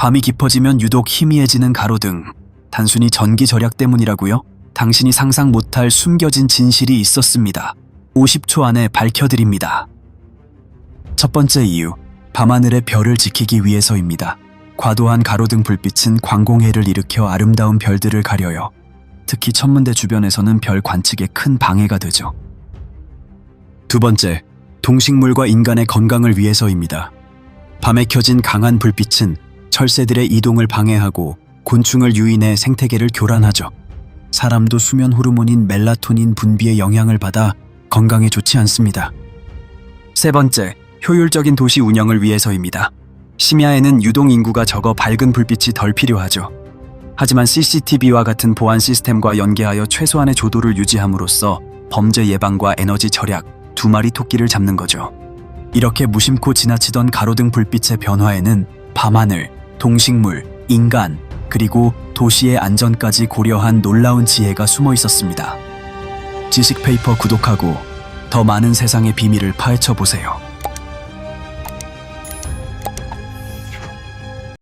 밤이 깊어지면 유독 희미해지는 가로등. 단순히 전기 절약 때문이라고요? 당신이 상상 못할 숨겨진 진실이 있었습니다. 50초 안에 밝혀드립니다. 첫 번째 이유, 밤하늘의 별을 지키기 위해서입니다. 과도한 가로등 불빛은 광공해를 일으켜 아름다운 별들을 가려요. 특히 천문대 주변에서는 별 관측에 큰 방해가 되죠. 두 번째, 동식물과 인간의 건강을 위해서입니다. 밤에 켜진 강한 불빛은 철새들의 이동을 방해하고 곤충을 유인해 생태계를 교란하죠. 사람도 수면 호르몬인 멜라토닌 분비에 영향을 받아 건강에 좋지 않습니다. 세 번째, 효율적인 도시 운영을 위해서입니다. 심야에는 유동 인구가 적어 밝은 불빛이 덜 필요하죠. 하지만 CCTV와 같은 보안 시스템과 연계하여 최소한의 조도를 유지함으로써 범죄 예방과 에너지 절약 두 마리 토끼를 잡는 거죠. 이렇게 무심코 지나치던 가로등 불빛의 변화에는 밤하늘, 동식물, 인간, 그리고 도시의 안전까지 고려한 놀라운 지혜가 숨어 있었습니다. 지식 페이퍼 구독하고 더 많은 세상의 비밀을 파헤쳐 보세요.